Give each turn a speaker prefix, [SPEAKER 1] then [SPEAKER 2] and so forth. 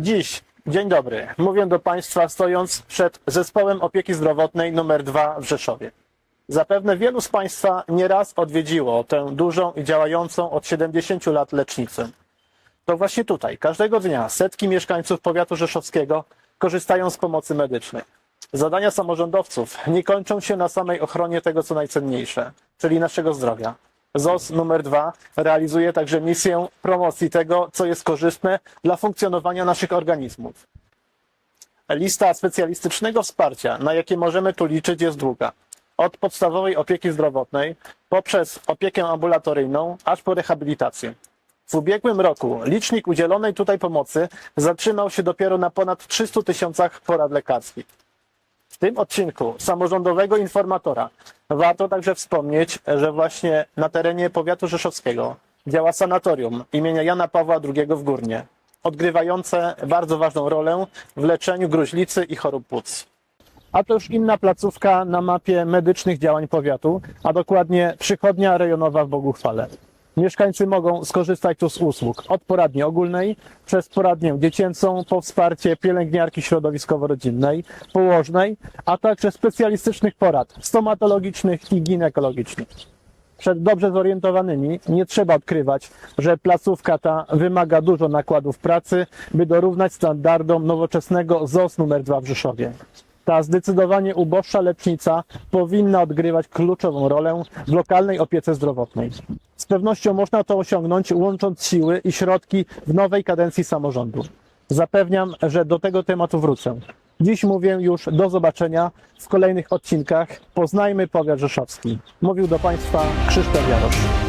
[SPEAKER 1] Dziś, dzień dobry, mówię do Państwa stojąc przed Zespołem Opieki Zdrowotnej nr 2 w Rzeszowie. Zapewne wielu z Państwa nieraz odwiedziło tę dużą i działającą od 70 lat lecznicę. To właśnie tutaj, każdego dnia setki mieszkańców powiatu rzeszowskiego korzystają z pomocy medycznej. Zadania samorządowców nie kończą się na samej ochronie tego, co najcenniejsze, czyli naszego zdrowia. ZOS numer 2 realizuje także misję promocji tego, co jest korzystne dla funkcjonowania naszych organizmów. Lista specjalistycznego wsparcia, na jakie możemy tu liczyć, jest długa. Od podstawowej opieki zdrowotnej, poprzez opiekę ambulatoryjną, aż po rehabilitację. W ubiegłym roku licznik udzielonej tutaj pomocy zatrzymał się dopiero na ponad 300 tysiącach porad lekarskich. W tym odcinku samorządowego informatora warto także wspomnieć, że właśnie na terenie powiatu rzeszowskiego działa sanatorium imienia Jana Pawła II w Górnie, odgrywające bardzo ważną rolę w leczeniu gruźlicy i chorób płuc. A to już inna placówka na mapie medycznych działań powiatu, a dokładnie przychodnia rejonowa w Boguchwale. Mieszkańcy mogą skorzystać tu z usług od poradni ogólnej, przez poradnię dziecięcą, po wsparcie pielęgniarki środowiskowo-rodzinnej, położnej, a także specjalistycznych porad stomatologicznych i ginekologicznych. Przed dobrze zorientowanymi nie trzeba odkrywać, że placówka ta wymaga dużo nakładów pracy, by dorównać standardom nowoczesnego ZOS nr 2 w Rzeszowie. Ta zdecydowanie uboższa lecznica powinna odgrywać kluczową rolę w lokalnej opiece zdrowotnej. Z pewnością można to osiągnąć łącząc siły i środki w nowej kadencji samorządu. Zapewniam, że do tego tematu wrócę. Dziś mówię już do zobaczenia w kolejnych odcinkach. Poznajmy powiat rzeszowski. Mówił do Państwa Krzysztof Jarosz.